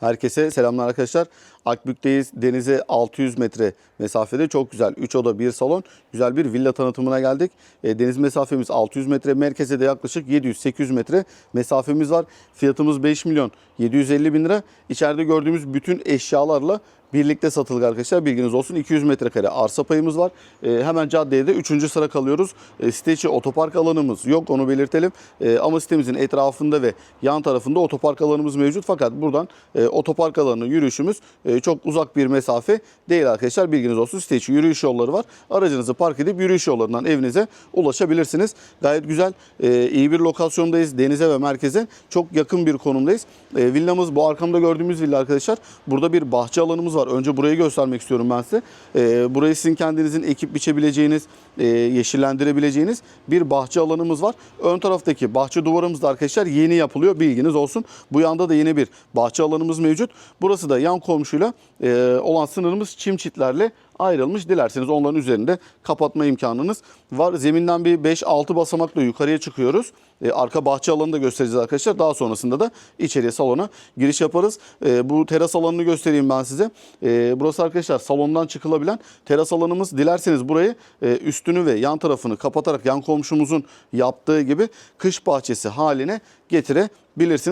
Herkese selamlar arkadaşlar. Akbük'teyiz. Denize 600 metre mesafede çok güzel 3 oda 1 salon güzel bir villa tanıtımına geldik. E, deniz mesafemiz 600 metre. Merkeze de yaklaşık 700-800 metre mesafemiz var. Fiyatımız 5 milyon 750 bin lira. İçeride gördüğümüz bütün eşyalarla birlikte satılık arkadaşlar. Bilginiz olsun 200 metrekare arsa payımız var. E, hemen caddeye de 3. sıra kalıyoruz. E, site içi otopark alanımız yok onu belirtelim. E, ama sitemizin etrafında ve yan tarafında otopark alanımız mevcut. Fakat buradan e, otopark alanı yürüyüşümüz e, çok uzak bir mesafe değil arkadaşlar. Bilginiz olsun site içi yürüyüş yolları var. Aracınızı park edip yürüyüş yollarından evinize ulaşabilirsiniz. Gayet güzel e, iyi bir lokasyondayız. Denize ve merkeze çok yakın bir konumdayız. E, villamız bu arkamda gördüğümüz villa arkadaşlar. Burada bir bahçe alanımız var. Önce burayı göstermek istiyorum ben size. E, burayı sizin kendinizin ekip biçebileceğiniz, e, yeşillendirebileceğiniz bir bahçe alanımız var. Ön taraftaki bahçe duvarımız da arkadaşlar yeni yapılıyor. Bilginiz olsun. Bu yanda da yine bir bahçe alanımız mevcut. Burası da yan komşuyla e, olan sınırımız çim çitlerle ayrılmış. Dilerseniz onların üzerinde kapatma imkanınız var. Zeminden bir 5-6 basamakla yukarıya çıkıyoruz. E, arka bahçe alanını da göstereceğiz arkadaşlar. Daha sonrasında da içeriye salona giriş yaparız. E, bu teras alanını göstereyim ben size. E, burası arkadaşlar salondan çıkılabilen teras alanımız. Dilerseniz burayı e, üstünü ve yan tarafını kapatarak yan komşumuzun yaptığı gibi kış bahçesi haline getirebilirsiniz.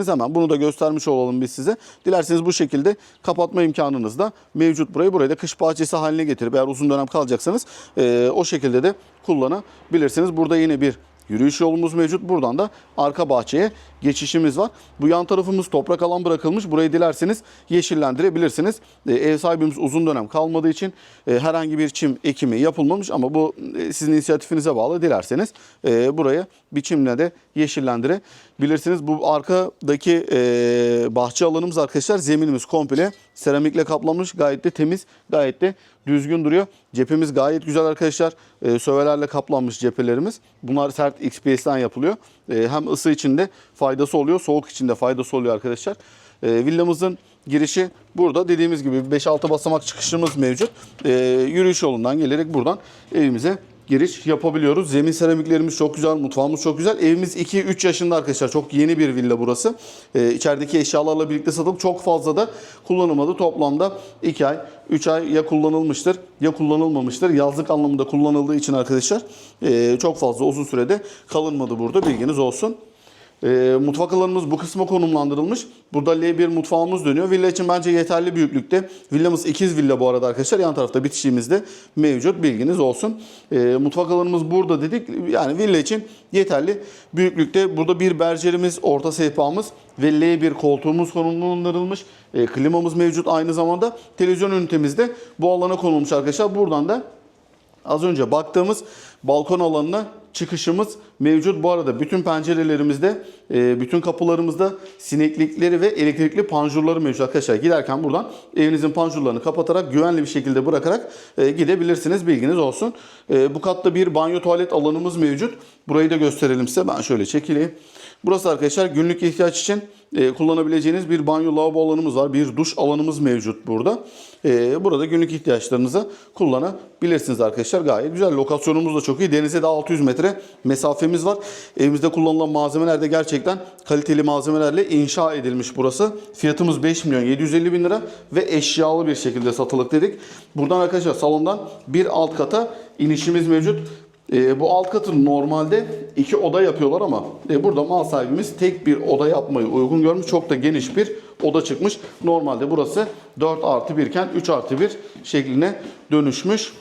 Hemen bunu da göstermiş olalım biz size. Dilerseniz bu şekilde kapatma imkanınız da mevcut burayı. Burayı da kış bahçesi haline getirip eğer uzun dönem kalacaksanız e, o şekilde de kullanabilirsiniz. Burada yine bir Yürüyüş yolumuz mevcut. Buradan da arka bahçeye geçişimiz var. Bu yan tarafımız toprak alan bırakılmış. Burayı dilerseniz yeşillendirebilirsiniz. Ee, ev sahibimiz uzun dönem kalmadığı için e, herhangi bir çim ekimi yapılmamış ama bu e, sizin inisiyatifinize bağlı. Dilerseniz e, buraya biçimle de yeşillendirebilirsiniz. Bu arkadaki e, bahçe alanımız arkadaşlar zeminimiz komple seramikle kaplanmış. Gayet de temiz, gayet de düzgün duruyor. Cephemiz gayet güzel arkadaşlar. E, sövelerle kaplanmış cephelerimiz. Bunlar sert XPS'ten yapılıyor. E, hem ısı içinde faydası oluyor, soğuk içinde faydası oluyor arkadaşlar. E, villamızın girişi burada. Dediğimiz gibi 5-6 basamak çıkışımız mevcut. E, yürüyüş yolundan gelerek buradan evimize giriş yapabiliyoruz. Zemin seramiklerimiz çok güzel, mutfağımız çok güzel. Evimiz 2-3 yaşında arkadaşlar. Çok yeni bir villa burası. Ee, içerideki eşyalarla birlikte satılıp çok fazla da kullanılmadı. Toplamda 2 ay, 3 ay ya kullanılmıştır ya kullanılmamıştır. Yazlık anlamında kullanıldığı için arkadaşlar e, çok fazla uzun sürede kalınmadı burada. Bilginiz olsun. E, mutfak alanımız bu kısma konumlandırılmış. Burada L1 mutfağımız dönüyor. Villa için bence yeterli büyüklükte. Villamız ikiz villa bu arada arkadaşlar. Yan tarafta bitişiğimizde mevcut. Bilginiz olsun. E, mutfak alanımız burada dedik. Yani villa için yeterli büyüklükte. Burada bir bercerimiz, orta sehpamız ve L1 koltuğumuz konumlandırılmış. E, klimamız mevcut aynı zamanda. Televizyon ünitemiz de bu alana konulmuş arkadaşlar. Buradan da Az önce baktığımız balkon alanına çıkışımız mevcut. Bu arada bütün pencerelerimizde, e, bütün kapılarımızda sineklikleri ve elektrikli panjurları mevcut arkadaşlar. Giderken buradan evinizin panjurlarını kapatarak güvenli bir şekilde bırakarak e, gidebilirsiniz. Bilginiz olsun. E, Bu katta bir banyo tuvalet alanımız mevcut. Burayı da gösterelim size. Ben şöyle çekileyim. Burası arkadaşlar günlük ihtiyaç için e, kullanabileceğiniz bir banyo lavabo alanımız var. Bir duş alanımız mevcut burada. E, burada günlük ihtiyaçlarınızı kullanabilirsiniz arkadaşlar. Gayet güzel. Lokasyonumuz da çok iyi. Denize de 600 metre mesafemiz var. Evimizde kullanılan malzemeler de gerçekten kaliteli malzemelerle inşa edilmiş burası. Fiyatımız 5 milyon 750 bin lira ve eşyalı bir şekilde satılık dedik. Buradan arkadaşlar salondan bir alt kata inişimiz mevcut. E, bu alt katı normalde iki oda yapıyorlar ama e, burada mal sahibimiz tek bir oda yapmayı uygun görmüş. Çok da geniş bir oda çıkmış. Normalde burası 4 artı 1 iken 3 artı 1 şekline dönüşmüş.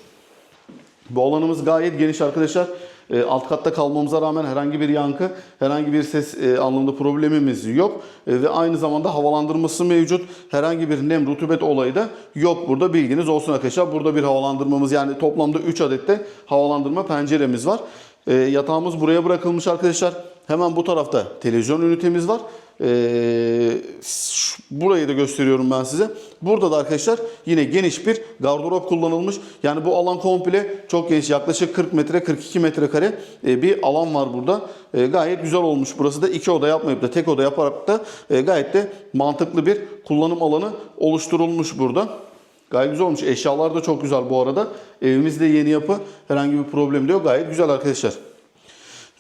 Bu alanımız gayet geniş arkadaşlar. E, alt katta kalmamıza rağmen herhangi bir yankı, herhangi bir ses e, anlamında problemimiz yok. E, ve aynı zamanda havalandırması mevcut. Herhangi bir nem, rutubet olayı da yok burada. Bilginiz olsun arkadaşlar. Burada bir havalandırmamız yani toplamda 3 adet de havalandırma penceremiz var. Yatağımız buraya bırakılmış arkadaşlar. Hemen bu tarafta televizyon ünitemiz var. Ee, burayı da gösteriyorum ben size. Burada da arkadaşlar yine geniş bir gardırop kullanılmış. Yani bu alan komple çok geniş. Yaklaşık 40 metre 42 metrekare e, bir alan var burada. E, gayet güzel olmuş. Burası da iki oda yapmayıp da tek oda yaparak da e, gayet de mantıklı bir kullanım alanı oluşturulmuş burada. Gayet güzel olmuş. Eşyalar da çok güzel bu arada. Evimiz de yeni yapı. Herhangi bir problem de yok. Gayet güzel arkadaşlar.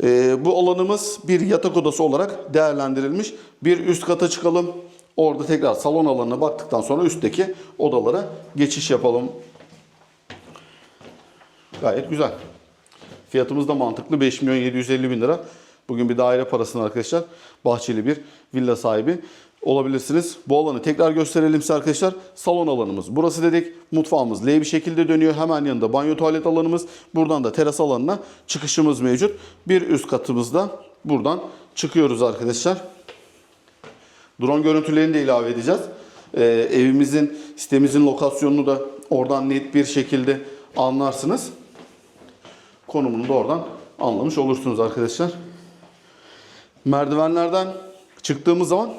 Ee, bu alanımız bir yatak odası olarak değerlendirilmiş. Bir üst kata çıkalım. Orada tekrar salon alanına baktıktan sonra üstteki odalara geçiş yapalım. Gayet güzel. Fiyatımız da mantıklı. 5 milyon 750 bin lira. Bugün bir daire parasını arkadaşlar bahçeli bir villa sahibi olabilirsiniz. Bu alanı tekrar gösterelim size arkadaşlar. Salon alanımız. Burası dedik. Mutfağımız L bir şekilde dönüyor. Hemen yanında banyo tuvalet alanımız. Buradan da teras alanına çıkışımız mevcut. Bir üst katımızda buradan çıkıyoruz arkadaşlar. Drone görüntülerini de ilave edeceğiz. Ee, evimizin, sitemizin lokasyonunu da oradan net bir şekilde anlarsınız. Konumunu da oradan anlamış olursunuz arkadaşlar. Merdivenlerden çıktığımız zaman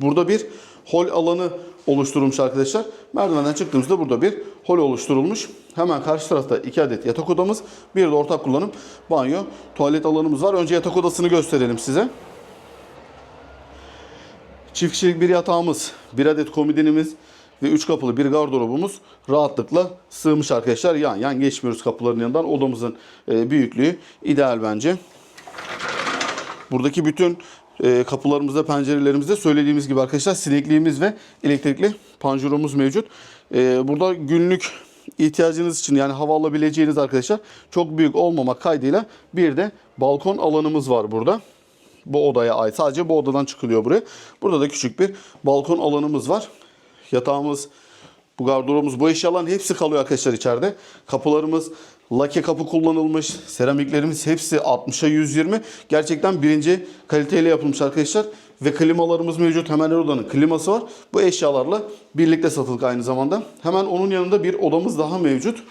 burada bir hol alanı oluşturulmuş arkadaşlar. Merdivenden çıktığımızda burada bir hol oluşturulmuş. Hemen karşı tarafta iki adet yatak odamız, bir de ortak kullanım banyo, tuvalet alanımız var. Önce yatak odasını gösterelim size. Çift kişilik bir yatağımız, bir adet komodinimiz ve üç kapılı bir gardırobumuz rahatlıkla sığmış arkadaşlar. Yan yan geçmiyoruz kapıların yanından. Odamızın e, büyüklüğü ideal bence. Buradaki bütün kapılarımızda, pencerelerimizde söylediğimiz gibi arkadaşlar sinekliğimiz ve elektrikli panjurumuz mevcut. E, burada günlük ihtiyacınız için yani hava alabileceğiniz arkadaşlar çok büyük olmamak kaydıyla bir de balkon alanımız var burada. Bu odaya ait. Sadece bu odadan çıkılıyor buraya. Burada da küçük bir balkon alanımız var. Yatağımız, bu gardırobumuz, bu eşyaların hepsi kalıyor arkadaşlar içeride. Kapılarımız lake kapı kullanılmış. Seramiklerimiz hepsi 60'a 120. Gerçekten birinci kaliteyle yapılmış arkadaşlar. Ve klimalarımız mevcut. Hemen her odanın kliması var. Bu eşyalarla birlikte satılık aynı zamanda. Hemen onun yanında bir odamız daha mevcut.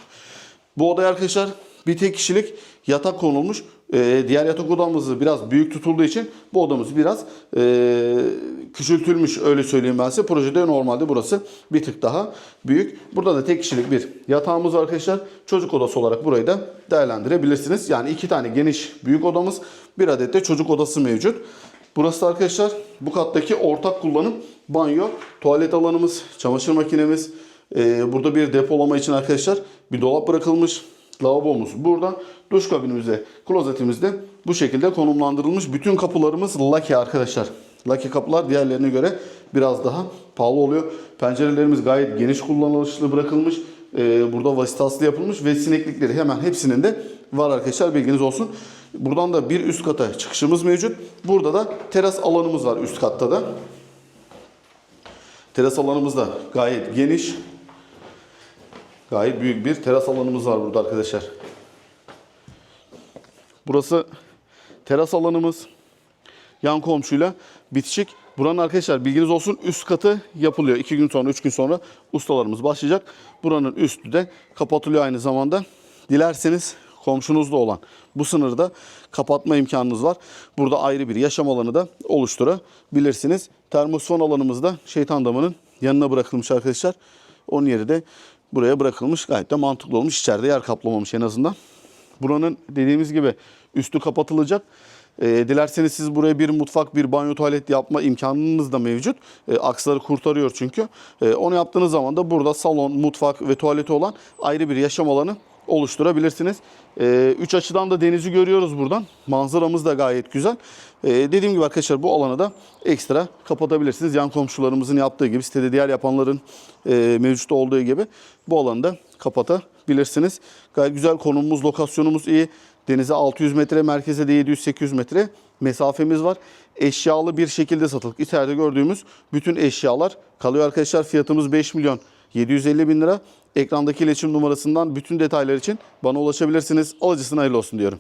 Bu odaya arkadaşlar bir tek kişilik yatak konulmuş. Ee, diğer yatak odamızı biraz büyük tutulduğu için bu odamız biraz ee, küçültülmüş öyle söyleyeyim ben size. Projede normalde burası bir tık daha büyük. Burada da tek kişilik bir yatağımız var arkadaşlar. Çocuk odası olarak burayı da değerlendirebilirsiniz. Yani iki tane geniş büyük odamız, bir adet de çocuk odası mevcut. Burası da arkadaşlar bu kattaki ortak kullanım banyo, tuvalet alanımız, çamaşır makinemiz. Ee, burada bir depolama için arkadaşlar bir dolap bırakılmış. Lavabomuz burada. Duş kabinimiz ve klozetimiz de bu şekilde konumlandırılmış. Bütün kapılarımız lake arkadaşlar. Lake kapılar diğerlerine göre biraz daha pahalı oluyor. Pencerelerimiz gayet geniş kullanılışlı bırakılmış. Ee, burada vasıtaslı yapılmış ve sineklikleri hemen hepsinin de var arkadaşlar bilginiz olsun. Buradan da bir üst kata çıkışımız mevcut. Burada da teras alanımız var üst katta da. Teras alanımız da gayet geniş. Gayet büyük bir teras alanımız var burada arkadaşlar. Burası teras alanımız. Yan komşuyla bitişik. Buranın arkadaşlar bilginiz olsun üst katı yapılıyor. 2 gün sonra 3 gün sonra ustalarımız başlayacak. Buranın üstü de kapatılıyor aynı zamanda. Dilerseniz komşunuzda olan bu sınırda kapatma imkanınız var. Burada ayrı bir yaşam alanı da oluşturabilirsiniz. Termosfon alanımız da şeytan damının yanına bırakılmış arkadaşlar. Onun yeri de buraya bırakılmış. Gayet de mantıklı olmuş. İçeride yer kaplamamış en azından. Buranın dediğimiz gibi üstü kapatılacak. E, dilerseniz siz buraya bir mutfak, bir banyo, tuvalet yapma imkanınız da mevcut. E, aksları kurtarıyor çünkü. E, onu yaptığınız zaman da burada salon, mutfak ve tuvaleti olan ayrı bir yaşam alanı oluşturabilirsiniz. E, üç açıdan da denizi görüyoruz buradan. Manzaramız da gayet güzel. E, dediğim gibi arkadaşlar bu alanı da ekstra kapatabilirsiniz. Yan komşularımızın yaptığı gibi sitede diğer yapanların e, mevcut olduğu gibi bu alanı da kapatabilirsiniz. Gayet güzel konumumuz, lokasyonumuz iyi. Denize 600 metre, merkeze de 700-800 metre mesafemiz var. Eşyalı bir şekilde satılık. İçeride gördüğümüz bütün eşyalar kalıyor arkadaşlar. Fiyatımız 5 milyon 750 bin lira. Ekrandaki iletişim numarasından bütün detaylar için bana ulaşabilirsiniz. Alıcısına hayırlı olsun diyorum.